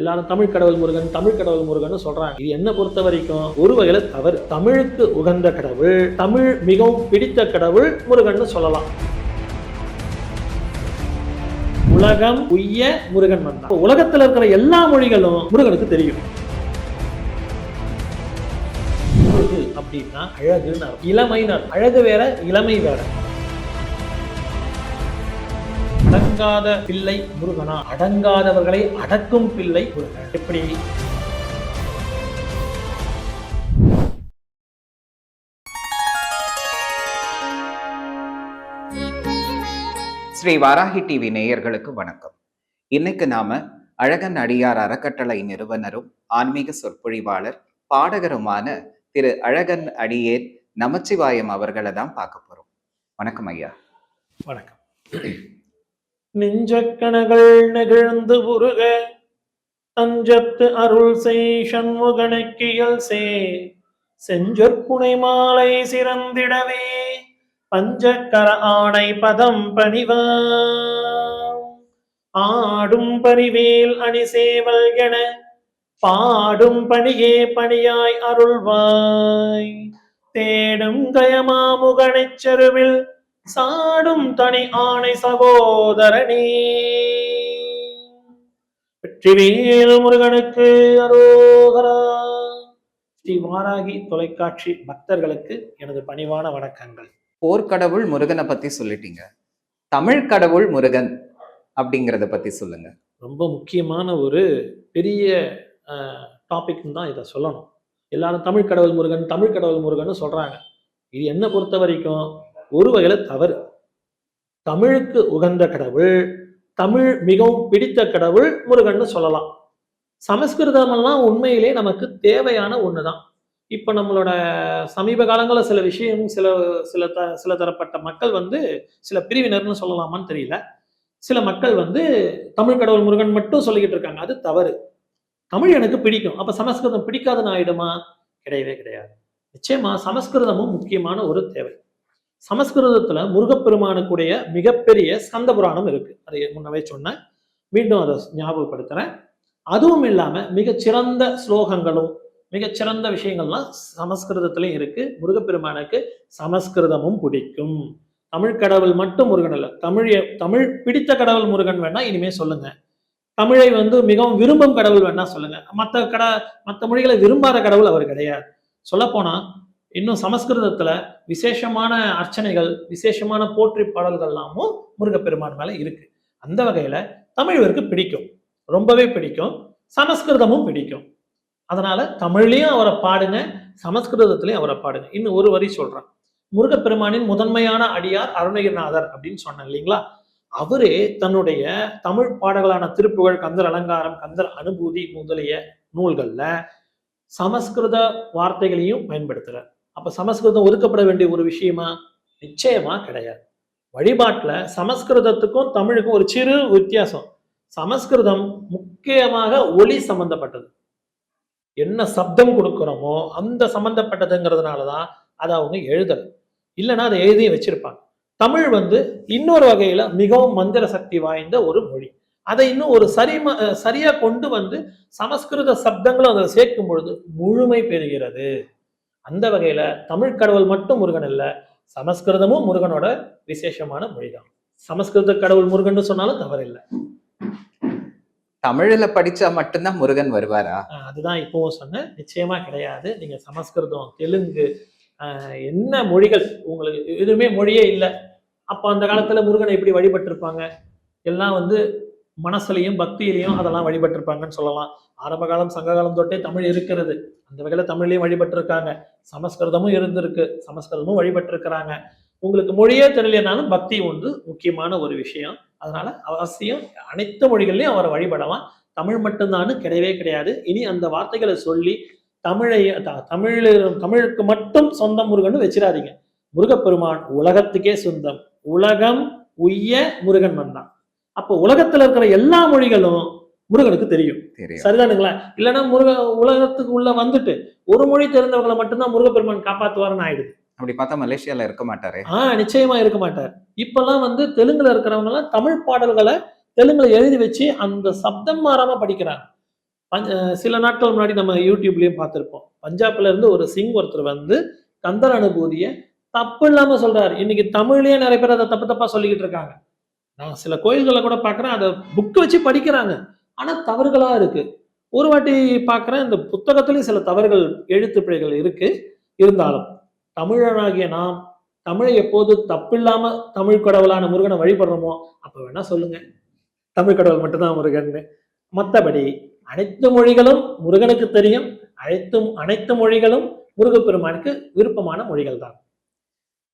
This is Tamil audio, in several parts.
எல்லாரும் தமிழ் கடவுள் முருகன் தமிழ் கடவுள் முருகன் சொல்றாங்க. இது என்ன பொறுத்த வரைக்கும் ஒரு வகையில தவறு. தமிழுக்கு உகந்த கடவுள் தமிழ் மிகவும் பிடித்த கடவுள் முருகன் சொல்லலாம். உலகம் உய்ய முருகன் வந்தான். உலகத்தில் உலகத்துல இருக்கிற எல்லா மொழிகளும் முருகனுக்கு தெரியும். முருகு அப்படின்னா அழகுன்னு இளமைனர் அழகு வேற இளமை வேற. அடங்காத பிள்ளை முருகனா? அடங்காதவர்களை அடக்கும் பிள்ளை முருகன். எப்படி? ஸ்ரீ வாராகி டிவி நேயர்களுக்கு வணக்கம். இன்னைக்கு நாம அழகன் அடியார் அறக்கட்டளை நிறுவனரும் ஆன்மீக சொற்பொழிவாளர் பாடகருமான திரு அழகன் அடியேன் நமச்சிவாயம் அவர்களை தான் பார்க்க போறோம். வணக்கம் ஐயா. வணக்கம். நெஞ்சக்கணகள் நெகிழ்ந்து புருக அஞ்சத்து அருள் செய் சண்முகனுக்கியல் சே செஞ்சொற்புனை மாலை சிறந்திடவே பஞ்சக்கர ஆணை பதம் பணிவா ஆடும் பரிவேல் அணி சேவல் என பாடும் பணியே பணியாய் அருள்வாய். தேடும் கயமாமுகனைச் செருவில் சாடும் தனி ஆணை சகோதரனே. வெற்றிவேல் முருகனுக்கு அரோகரா. ஸ்ரீ வாராகி தொலைக்காட்சி பக்தர்களுக்கு எனது பணிவான வணக்கங்கள். போர்க்கடவுள் முருகனை பத்தி சொல்லிட்டீங்க. தமிழ் கடவுள் முருகன் அப்படிங்கிறத பத்தி சொல்லுங்க. ரொம்ப முக்கியமான ஒரு பெரிய டாபிக்னு தான் இதை சொல்லணும். எல்லாரும் தமிழ் கடவுள் முருகன் தமிழ் கடவுள் முருகன் சொல்றாங்க. இது என்ன பொறுத்த வரைக்கும் ஒரு வகையில் தவறு. தமிழுக்கு உகந்த கடவுள் தமிழ் மிகவும் பிடித்த கடவுள் முருகன்னு சொல்லலாம். சமஸ்கிருதமெல்லாம் உண்மையிலே நமக்கு தேவையான ஒண்ணுதான். இப்ப நம்மளோட சமீப காலங்களில் சில விஷயம் சில சில த சில தரப்பட்ட மக்கள் வந்து சில பிரிவினர்னு சொல்லலாமான்னு தெரியல. சில மக்கள் வந்து தமிழ் கடவுள் முருகன் மட்டும் சொல்லிக்கிட்டு இருக்காங்க. அது தவறு. தமிழ் எனக்கு பிடிக்கும். அப்ப சமஸ்கிருதம் பிடிக்காதுன்னு ஆயிடுமா? கிடையவே கிடையாது. நிச்சயமா சமஸ்கிருதமும் முக்கியமான ஒரு தேவை. சமஸ்கிருதத்துல முருகப்பெருமானுக்குடைய மிகப்பெரிய ஸ்கந்த புராணம் இருக்கு. அதை முன்னவே சொன்னேன். மீண்டும் அதை ஞாபகப்படுத்துறேன். அதுவும் இல்லாம மிகச்சிறந்த ஸ்லோகங்களும் மிகச்சிறந்த விஷயங்கள்லாம் சமஸ்கிருதத்திலையும் இருக்கு. முருகப்பெருமானுக்கு சமஸ்கிருதமும் பிடிக்கும். தமிழ் கடவுள் மட்டும் முருகன் அல்ல. தமிழ் தமிழ் பிடித்த கடவுள் முருகன் வேணா இனிமே சொல்லுங்க. தமிழை வந்து மிகவும் விரும்பும் கடவுள் வேணா சொல்லுங்க. மற்ற கட மற்ற மொழிகளை விரும்பாத கடவுள் அவர் கிடையாது. சொல்லப்போனா இன்னும் சமஸ்கிருதத்துல விசேஷமான அர்ச்சனைகள் விசேஷமான போற்றி பாடல்கள் எல்லாமும் முருகப்பெருமான் மேல இருக்கு. அந்த வகையில தமிழருக்கு பிடிக்கும். ரொம்பவே பிடிக்கும். சமஸ்கிருதமும் பிடிக்கும். அதனால தமிழ்லயும் அவரை பாடுங்க சமஸ்கிருதத்திலையும் அவரை பாடுங்க. இன்னும் ஒரு வரி சொல்றேன். முருகப்பெருமானின் முதன்மையான அடியார் அருணகிரிநாதர் அப்படின்னு சொன்னேன் இல்லைங்களா? அவரே தன்னுடைய தமிழ் பாடல்களான திருப்புகழ் கந்தர் அலங்காரம் கந்தர் அனுபூதி முதலிய நூல்கள்ல சமஸ்கிருத வார்த்தைகளையும் பயன்படுத்துறார். அப்போ சமஸ்கிருதம் ஒதுக்கப்பட வேண்டிய ஒரு விஷயமா? நிச்சயமா கிடையாது. வழிபாட்டில் சமஸ்கிருதத்துக்கும் தமிழுக்கும் ஒரு சிறு வித்தியாசம். சமஸ்கிருதம் முக்கியமாக ஒளி சம்பந்தப்பட்டது. என்ன சப்தம் கொடுக்குறோமோ அந்த சம்பந்தப்பட்டதுங்கிறதுனாலதான் அதை அவங்க எழுதல. இல்லைன்னா அதை எழுதி வச்சிருப்பாங்க. தமிழ் வந்து இன்னொரு வகையில மிகவும் மந்திர சக்தி வாய்ந்த ஒரு மொழி. அதை இன்னும் ஒரு சரி சரியா கொண்டு வந்து சமஸ்கிருத சப்தங்களும் அதை சேர்க்கும் பொழுது முழுமை பெறுகிறது. அந்த வகையில தமிழ் கடவுள் மட்டும் முருகன் இல்ல சமஸ்கிருதமும் முருகனோட விசேஷமான மொழிதான். சமஸ்கிருத கடவுள் முருகன் சொன்னாலும் தவறில்லை. தமிழ்ல படிச்சா மட்டும்தான் முருகன் வருவாரா? அதுதான் இப்பவும் சொன்னேன். நிச்சயமா கிடையாது. நீங்க சமஸ்கிருதம் தெலுங்கு என்ன மொழிகள் உங்களுக்கு எதுவுமே மொழியே இல்லை. அப்போ அந்த காலத்துல முருகனை எப்படி வழிபட்டிருப்பாங்க? எல்லாம் வந்து மனசுலையும் பக்தியிலையும் அதெல்லாம் வழிபட்டிருப்பாங்கன்னு சொல்லலாம். ஆரம்ப காலம் சங்க காலம் தொட்டே தமிழ் இருக்கிறது. அந்த வகையில் தமிழ்லையும் வழிபட்டிருக்காங்க. சமஸ்கிருதமும் இருந்திருக்கு. சமஸ்கிருதமும் வழிபட்டிருக்கிறாங்க. உங்களுக்கு மொழியே தெரியலனாலும் பக்தி வந்து முக்கியமான ஒரு விஷயம். அதனால அவசியம் அனைத்து மொழிகள்லையும் அவரை வழிபடலாம். தமிழ் மட்டும்தான் கிடையவே கிடையாது. இனி அந்த வார்த்தைகளை சொல்லி தமிழை த- தமிழ் தமிழுக்கு மட்டும் சொந்தம் முருகன் வச்சிடாதீங்க. முருகப்பெருமான் உலகத்துக்கே சொந்தம். உலகம் உய்ய முருகன் வந்தான். அப்போ உலகத்துல இருக்கிற எல்லா மொழிகளும் முருகனுக்கு தெரியும். சரிதானுங்களா இல்லைன்னா முருக உலகத்துக்கு உள்ள வந்துட்டு ஒரு மொழி தெரிந்தவங்களை மட்டும்தான் முருகப்பெருமான் காப்பாத்துவாருன்னு ஆயிடுது. அப்படி பார்த்தா மலேசியால இருக்க மாட்டாரே. ஆஹ் நிச்சயமா இருக்க மாட்டார். இப்பெல்லாம் வந்து தெலுங்குல இருக்கிறவங்க எல்லாம் தமிழ் பாடல்களை தெலுங்குல எழுதி வச்சு அந்த சப்தம் மாறாம படிக்கிறாங்க. சில நாட்கள் முன்னாடி நம்ம யூடியூப்லயும் பார்த்திருப்போம். பஞ்சாப்ல இருந்து ஒரு சிங் ஒருத்தர் வந்து கந்தர் அனுபூதியை தப்பு இல்லாம சொல்றாரு. இன்னைக்கு தமிழ்லயே நிறைய பேர் அதை தப்பு தப்பா சொல்லிக்கிட்டு இருக்காங்க. நான் சில கோயில்களை கூட பார்க்கறேன். அதை புக் வச்சு படிக்கிறாங்க. ஆனால் தவறுகளாக இருக்குது ஒரு வாட்டி பார்க்குறேன் இந்த புத்தகத்துலேயும் சில தவறுகள் எழுத்து பிழைகள் இருக்குது இருந்தாலும் தமிழனாகிய நாம் தமிழை எப்போது தப்பில்லாமல் தமிழ் கடவுளான முருகனை வழிபடுறோமோ அப்போ வேணால் சொல்லுங்கள் தமிழ் கடவுள் மட்டும்தான் முருகன் மற்றபடி அனைத்து மொழிகளும் முருகனுக்கு தெரியும். அனைத்தும் அனைத்து மொழிகளும் முருகப்பெருமானுக்கு விருப்பமான மொழிகள் தான்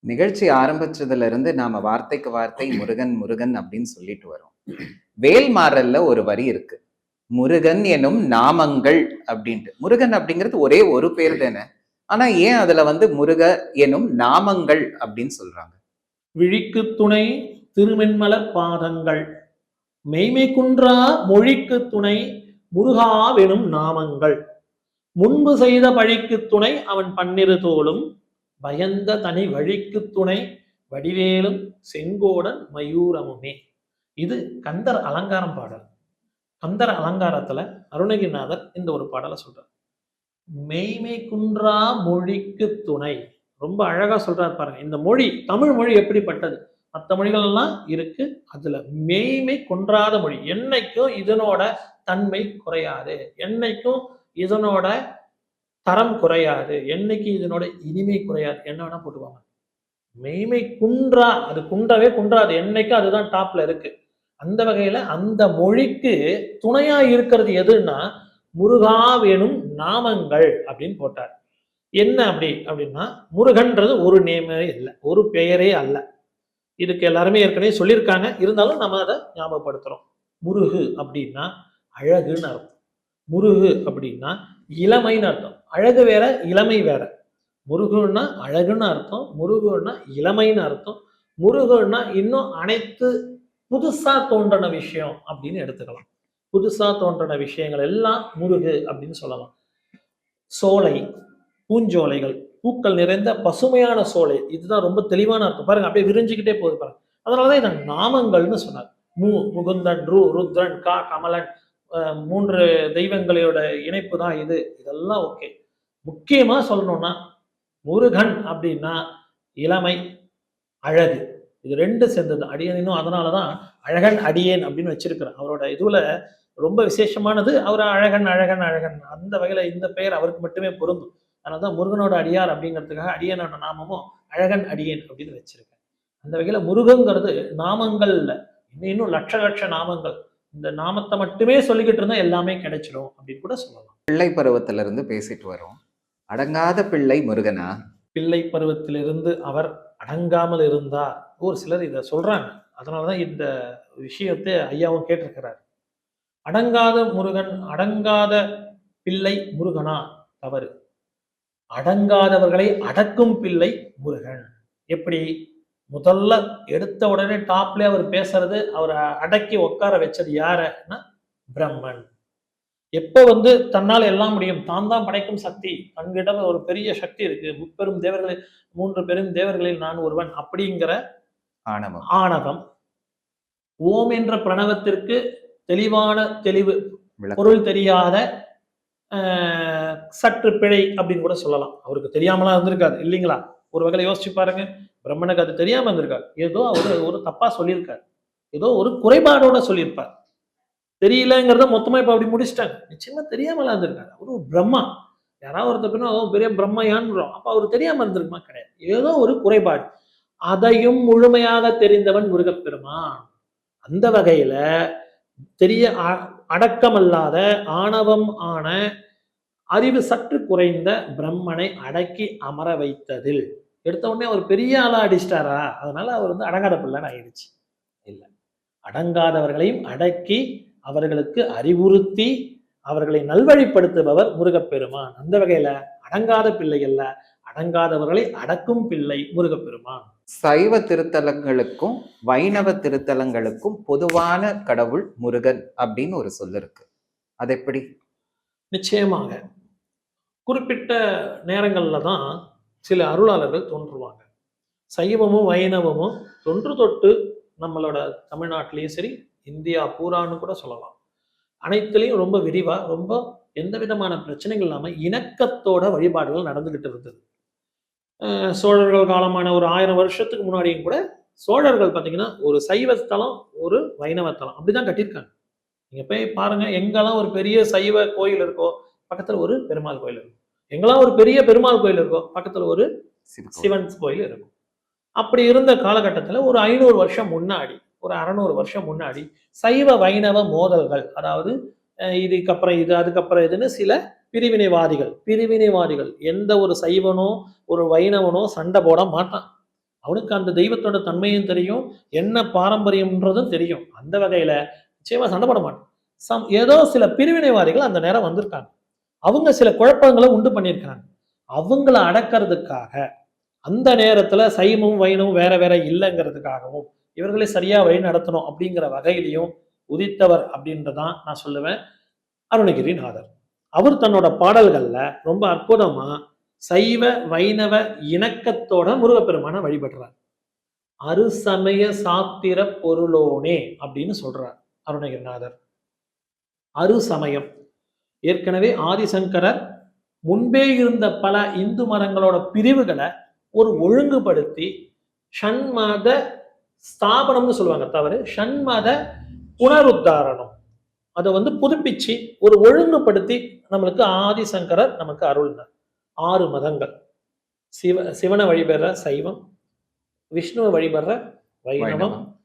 நிகழ்ச்சி ஆரம்பிச்சதுல இருந்து நாம வார்த்தைக்கு வார்த்தை முருகன் முருகன் அப்படின்னு சொல்லிட்டு வரோம். வேல்மாறல்ல ஒரு வரி இருக்கு. முருகன் எனும் நாமங்கள் அப்படின்ட்டு. முருகன் அப்படிங்கிறது ஒரே ஒரு பேர் தானே. ஆனா ஏன் அதுல வந்து முருக எனும் நாமங்கள் அப்படின்னு சொல்றாங்க? விழிக்கு துணை திருமென்மல பாதங்கள். மெய்மை குன்றா மொழிக்கு துணை முருகாவெனும் நாமங்கள். முன்பு செய்த பழிக்கு துணை அவன் பன்னிரு தோளும். பயந்த தனி வழிக்கு துணை வடிவேலும் செங்கோடன் மயூரமுமே. இது கந்தர் அலங்காரம் பாடல். கந்தர் அலங்காரத்துல அருணகிரிநாதர் இந்த ஒரு பாடலை சொல்றார். மெய்மை குன்றா மொழிக்கு துணை. ரொம்ப அழகா சொல்றாரு பாருங்க. இந்த மொழி தமிழ் மொழி எப்படிப்பட்டது? மற்ற மொழிகள் எல்லாம் இருக்கு. அதுல மெய்மை குன்றாத மொழி. என்னைக்கும் இதனோட தன்மை குறையாது. என்னைக்கும் இதனோட தரம் குறையாது. என்னைக்கு இதனோட இனிமை குறையாது. என்ன வேணா போட்டுவாங்க மெய்மை குன்றா அது குன்றவே குன்றாது. என்னைக்கு அதுதான் டாப்ல இருக்கு. அந்த வகையில அந்த மொழிக்கு துணையா இருக்கிறது எதுன்னா முருகா வேணும் நாமங்கள் அப்படின்னு போட்டார். என்ன அப்படி அப்படின்னா முருகன்றது ஒரு நேமே இல்லை. ஒரு பெயரே அல்ல. இதுக்கு எல்லாருமே ஏற்கனவே சொல்லியிருக்காங்க. இருந்தாலும் நம்ம அதை ஞாபகப்படுத்துறோம். முருகு அப்படின்னா அழகுன்னு அர்த்தம். முருகு அப்படின்னா இளமைன்னு அர்த்தம். அழகு வேற இளமை வேற. முருகன்னா அழகுன்னு அர்த்தம் முருகன்னா இளமைன்னு அர்த்தம் முருகன்னா இன்னும் அனைத்து புதுசா தோன்றின விஷயம் அப்படின்னு எடுத்துக்கலாம். புதுசா தோன்றின விஷயங்கள் எல்லாம் முருகு அப்படின்னு சொல்லலாம். சோலை பூஞ்சோலைகள் பூக்கள் நிறைந்த பசுமையான சோலை இதுதான் ரொம்ப தெளிவான அர்த்தம். பாருங்க அப்படியே விரிஞ்சுக்கிட்டே போகுது பாருங்க. அதனாலதான் இதை நாமங்கள்னு சொன்னார் மு முகுந்தன் ரு ருத்ரன் கா கமலன் மூன்று தெய்வங்களோட இணைப்பு தான் இது. இதெல்லாம் ஓகே முக்கியமாக சொல்லணும்னா முருகன் அப்படின்னா இளமை அழகு. இது ரெண்டு சேர்ந்தது. அடியனும் அதனாலதான் அழகன் அடியேன் அப்படின்னு வச்சிருக்கிறேன் அவரோட இதுல ரொம்ப விசேஷமானது அவர் அழகன் அழகன் அழகன். அந்த வகையில் இந்த பெயர் அவருக்கு மட்டுமே பொருந்தும். அதனால தான் முருகனோட அடியார் அப்படிங்கிறதுக்காக அடியனோட நாமமும் அழகன் அடியேன் அப்படின்னு வச்சிருக்கேன். அந்த வகையில் முருகங்கிறது நாமங்கள்ல இன்னும் லட்ச லட்ச நாமங்கள். இந்த நாமத்தை மட்டுமே சொல்லிக்கிட்டு இருந்தா எல்லாமே கிடைச்சிடும் அப்படின்னு கூட சொல்லலாம். பிள்ளை பருவத்திலிருந்து பேசிட்டு வரோம். அடங்காத பிள்ளை முருகனா? பிள்ளை பருவத்திலிருந்து அவர் அடங்காமல் இருந்தார் ஒரு சிலர் இதை சொல்றாங்க. அதனாலதான் இந்த விஷயத்தை ஐயாவும் கேட்டிருக்கிறார். அடங்காத முருகன் அடங்காத பிள்ளை முருகனா? தவறு. அடங்காதவர்களை அடக்கும் பிள்ளை முருகன். எப்படி? முதல்ல எடுத்த உடனே டாப்ல அவர் பேசுறது அவரை அடக்கி உட்கார வச்சது யாருன்னா பிரம்மன். எப்போ வந்து தன்னால் எல்லாம் முடியும்? தான் தான் படைக்கும் சக்தி. தன்னிடம் ஒரு பெரிய சக்தி இருக்கு. முப்பெரும் தேவர்களில் மூன்று பெரும் தேவர்களில் நான் ஒருவன். அப்படிங்கிற ஆணவம். ஆணவம். ஓம் என்ற பிரணவத்திற்கு தெளிவான தெளிவு. பொருள் தெரியாத ஆஹ், சற்று பிழை அப்படின்னு கூட சொல்லலாம். அவருக்கு தெரியாமலாம் இருந்திருக்காது. இல்லைங்களா? ஒரு வகையில யோசிச்சு பாருங்க. பிரம்மனுக்கு அது தெரியாம இருந்திருக்காரு ஏதோ அவரு ஒரு தப்பா சொல்லியிருக்காரு. ஏதோ ஒரு குறைபாடோட சொல்லியிருப்பார். தெரியலங்கிறத மொத்தமா இப்ப அப்படி முடிச்சிட்டாங்க. நிச்சயமா தெரியாமலாம் இருந்திருக்காரு அவரு ஒரு பிரம்மா. யாராவது ஒருத்தர் பின்னா அவன் பெரிய பிரம்மையான்றோம். அப்ப அவர் தெரியாம இருந்திருக்குமா? கிடையாது. ஏதோ ஒரு குறைபாடு. அதையும் முழுமையாக தெரிந்தவன் முருகப்பெருமான். அந்த வகையில தெரிய அ- அடக்கமல்லாத ஆணவம் ஆன அறிவு சற்று குறைந்த பிரம்மனை அடக்கி அமர வைத்ததில். எடுத்த உடனே அவர் பெரிய ஆளா அடிச்சிட்டாரா? அதனால அவர் வந்து அடங்காத பிள்ளைன்னு ஆயிடுச்சு. இல்லை. அடங்காதவர்களையும் அடக்கி அவர்களுக்கு அறிவுறுத்தி அவர்களை நல்வழிப்படுத்துபவர் முருகப்பெருமான். அந்த வகையில அடங்காத பிள்ளை அல்ல அடங்காதவர்களை அடக்கும் பிள்ளை முருகப்பெருமான். சைவ திருத்தலங்களுக்கும் வைணவ திருத்தலங்களுக்கும் பொதுவான கடவுள் முருகன் அப்படின்னு ஒரு சொல் இருக்கு. அது எப்படி? நிச்சயமாக. குறிப்பிட்ட நேரங்கள்ல தான் சில அருளாளர்கள் தோன்றுவாங்க. சைவமும் வைணவமும் தொன்று தொட்டு நம்மளோட தமிழ்நாட்டிலையும் சரி இந்தியா பூரான்னு கூட சொல்லலாம். அனைத்துலேயும் ரொம்ப விரிவா ரொம்ப எந்த விதமான பிரச்சனைகள் இல்லாம இணக்கத்தோட வழிபாடுகள் நடந்துகிட்டு இருந்தது. சோழர்கள் காலமான ஒரு ஆயிரம் வருஷத்துக்கு முன்னாடியும் கூட சோழர்கள் பார்த்தீங்கன்னா ஒரு சைவ ஸ்தலம் ஒரு வைணவ தலம் அப்படிதான் கட்டியிருக்காங்க. நீங்க போய் பாருங்க எங்கெல்லாம் ஒரு பெரிய சைவ கோயில் இருக்கோ பக்கத்துல ஒரு பெருமாள் கோயில் இருக்கும். எங்கெல்லாம் ஒரு பெரிய பெருமாள் கோயில் இருக்கோ பக்கத்துல ஒரு சிவன் கோயில் இருக்கும். அப்படி இருந்த காலகட்டத்தில் ஒரு ஐநூறு வருஷம் முன்னாடி ஒரு அறநூறு வருஷம் முன்னாடி சைவ வைணவ மோதல்கள் அதாவது இதுக்கப்புறம் இது அதுக்கப்புறம் இதுன்னு சில பிரிவினைவாதிகள் பிரிவினைவாதிகள் எந்த ஒரு சைவனோ ஒரு வைணவனோ சண்டை போட மாட்டான். அவனுக்கு அந்த தெய்வத்தோட தன்மையும் தெரியும் என்ன பாரம்பரியம்ன்றதும் தெரியும். அந்த வகையில நிச்சயமா சண்டை போட மாட்டான். சம் ஏதோ சில பிரிவினைவாதிகள் அந்த நேரம் வந்திருக்காங்க. அவங்க சில குழப்பங்களை உண்டு பண்ணியிருக்காங்க அவங்கள அடக்கிறதுக்காக அந்த நேரத்துல சைவமும் வைணமும் வேற வேற இல்லைங்கிறதுக்காகவும் இவர்களை சரியா வழி நடத்தணும் அப்படிங்கிற வகையிலையும் உதித்தவர் அப்படின்றதான் நான் சொல்லுவேன். அருணகிரிநாதர் அவர் தன்னோட பாடல்கள்ல ரொம்ப அற்புதமா சைவ வைணவ இணக்கத்தோட முருகப்பெருமானை வழிபடுறார். அருசமய சாத்திர பொருளோனே அப்படின்னு சொல்றார் அருணகிரிநாதர் அருசமயம் ஏற்கனவே ஆதிசங்கரர் முன்பே இருந்த பல இந்து மரங்களோட பிரிவுகளை ஒரு ஒழுங்குபடுத்தி ஷண்மத ஸ்தாபனம்னு சொல்லுவாங்க. தவறு ஷண்மத புனருத்தாரணம். அதை வந்து புதுப்பிச்சு ஒரு ஒழுங்குபடுத்தி நம்மளுக்கு ஆதிசங்கரர் நமக்கு அருள்னார். ஆறு மதங்கள். சிவ சிவனை வழிபெற சைவம் விஷ்ணுவை வழிபடுற வைணவம் வைணவம்.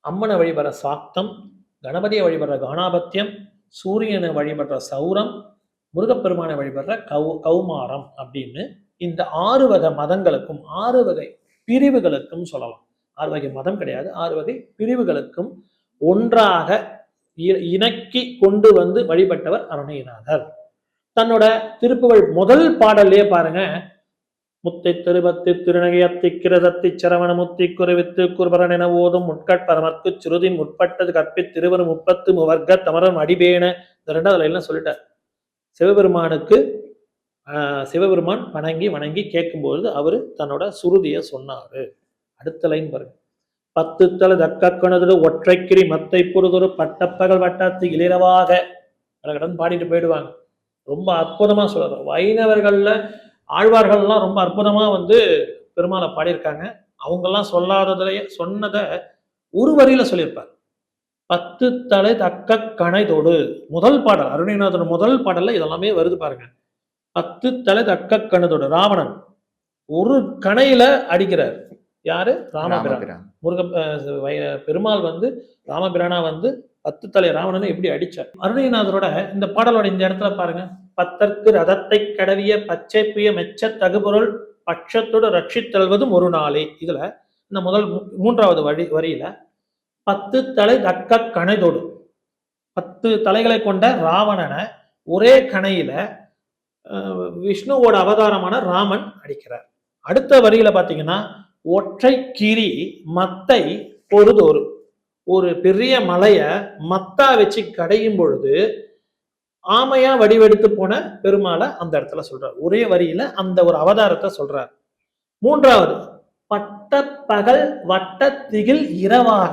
அம்மனை வழிபடுற சாக்தம் கணபதியை வழிபடுற காணாபத்தியம் சூரியனை வழிபடுற சௌரம் முருகப்பெருமானை வழிபடுற கௌ கௌமாரம் அப்படின்னு இந்த ஆறு வகை மதங்களுக்கும் ஆறு வகை பிரிவுகளுக்கும் சொல்லலாம். ஆறு வகை மதம் கிடையாது. ஆறு வகை பிரிவுகளுக்கும் ஒன்றாக இ- இணக்கி கொண்டு வந்து வழிபட்டவர் அருணைநாதர் தன்னோட திருப்புகழ் முதல் பாடல்லையே பாருங்க. முத்தை திருபத்தி திருநகையத்தி கிரதத்தி சரவண முத்தி குருவித்து குருபரன் என ஓதும் முட்கட்பரமற்கு சுருதி முற்பட்டது கற்பி திருவரும் முப்பத்து முவர்க்க தமரம் அடிபேன. இந்த ரெண்டாவது எல்லாம் சொல்லிட்டார். சிவபெருமானுக்கு சிவபெருமான் வணங்கி வணங்கி கேட்கும்போது அவர் தன்னோட சுருதியை சொன்னாரு. அடுத்த லைன் பாருங்க. பத்து தலை தக்கக்கணது ஒற்றைக்கிரி மத்தை பொறுதொரு பட்டப்பகல் வட்டாத்து இளிரவாக கடன் பாடிட்டு போயிடுவாங்க. ரொம்ப அற்புதமா சொல்றாரு வைணவர்கள்ல ஆழ்வார்கள்லாம் ரொம்ப அற்புதமா வந்து பெருமாளை பாடியிருக்காங்க. அவங்கெல்லாம் சொல்லாததையே சொன்னதை ஒரு வரியில சொல்லியிருப்பார். பத்து தலை தக்க கணைதோடு முதல் பாடல் அருணிநாதன் முதல் பாடல்ல இதெல்லாமே வருது பாருங்க. பத்து தலை தக்க கணதோடு ராவணன் ஒரு கணையில அடிக்கிறார். யாரு? ராமபிரான். முருக பெருமாள் வந்து ராமபிரானா வந்து பத்து தலை ராவணனை எப்படி அடிச்சார். அருணகிரிநாதரோட இந்த பாடலோட இந்த இடத்துல பாருங்க. பத்தற்கு ரதத்தை கடவிய பச்சை புய மெச்ச தகுபொருள் பட்சத்தோடு ரட்சித்தல்வதும் ஒரு நாளே. இதுல இந்த முதல் மூன்றாவது வரி வரியில பத்து தலை தக்க கணைதோடு. பத்து தலைகளை கொண்ட ராவணனை ஒரே கணையில விஷ்ணுவோட அவதாரமான ராமன் அடிக்கிறார். அடுத்த வரியில பாத்தீங்கன்னா ஒற்றை கிரி மத்தை பொறுதோறு ஒரு பெரிய மலையை மத்தா வச்சு கடையும் பொழுது ஆமையா வடிவெடுத்து போன பெருமாளை அந்த இடத்துல சொல்றார். ஒரே வரியில அந்த ஒரு அவதாரத்தை சொல்றார். மூன்றாவது பட்ட பகல் வட்ட திகில் இரவாக.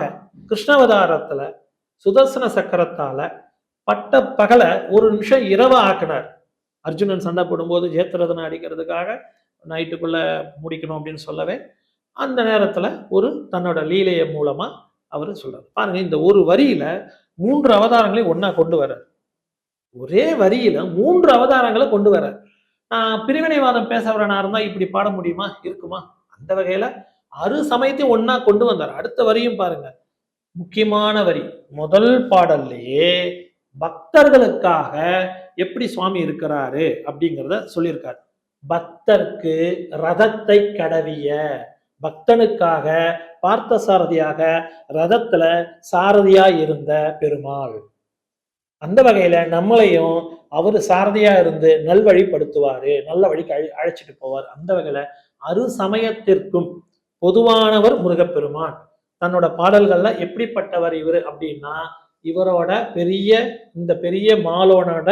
கிருஷ்ணாவதாரத்துல சுதர்சன சக்கரத்தால பட்ட பகலை ஒரு நிமிஷம் இரவா ஆக்கினார். அர்ஜுனன் சண்டை போடும்போது ஜெயத்ரதனை அடிக்கிறதுக்காக நைட்டுக்குள்ள முடிக்கணும் அப்படின்னு சொல்லவே அந்த நேரத்தில் ஒரு தன்னோட லீலைய மூலமாக அவர் சொல்கிறார் பாருங்க இந்த ஒரு வரியில் மூன்று அவதாரங்களையும் ஒன்றா கொண்டு வர்றார். ஒரே வரியில மூன்று அவதாரங்களை கொண்டு வர்றார். நான் பிரிவினைவாதம் பேசவரனா இருந்தால் இப்படி பாட முடியுமா? இருக்குமா? அந்த வகையில் அறு சமயத்தையும் ஒன்றா கொண்டு வந்தார். அடுத்த வரியும் பாருங்க. முக்கியமான வரி. முதல் பாடல்லையே பக்தர்களுக்காக எப்படி சுவாமி இருக்கிறாரு அப்படிங்கிறத சொல்லியிருக்காரு. பக்தர்க்கு ரதத்தை கடவிய பக்தனுக்காக பார்த்த சாரதியாக ரதத்துல சாரதியா இருந்த பெருமாள். அந்த வகையில நம்மளையும் அவர் சாரதியா இருந்து நல்வழிப்படுத்துவாரு நல்ல வழிக்கு அழை அழைச்சிட்டு போவார். அந்த வகையில அரு சமயத்திற்கும் பொதுவானவர் முருகப்பெருமான். தன்னோட பாடல்கள்ல எப்படிப்பட்டவர் இவர் அப்படின்னா இவரோட பெரிய இந்த பெரிய மாலோனோட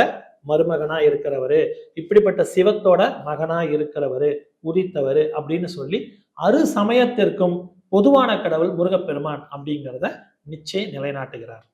மருமகனா இருக்கிறவரு. இப்படிப்பட்ட சிவத்தோட மகனா இருக்கிறவரு. உதித்தவர் அப்படின்னு சொல்லி அரு சமயத்திற்கும் பொதுவான கடவுள் முருகப்பெருமான் அப்படிங்கிறத நிச்சயம் நிலைநாட்டுகிறார்.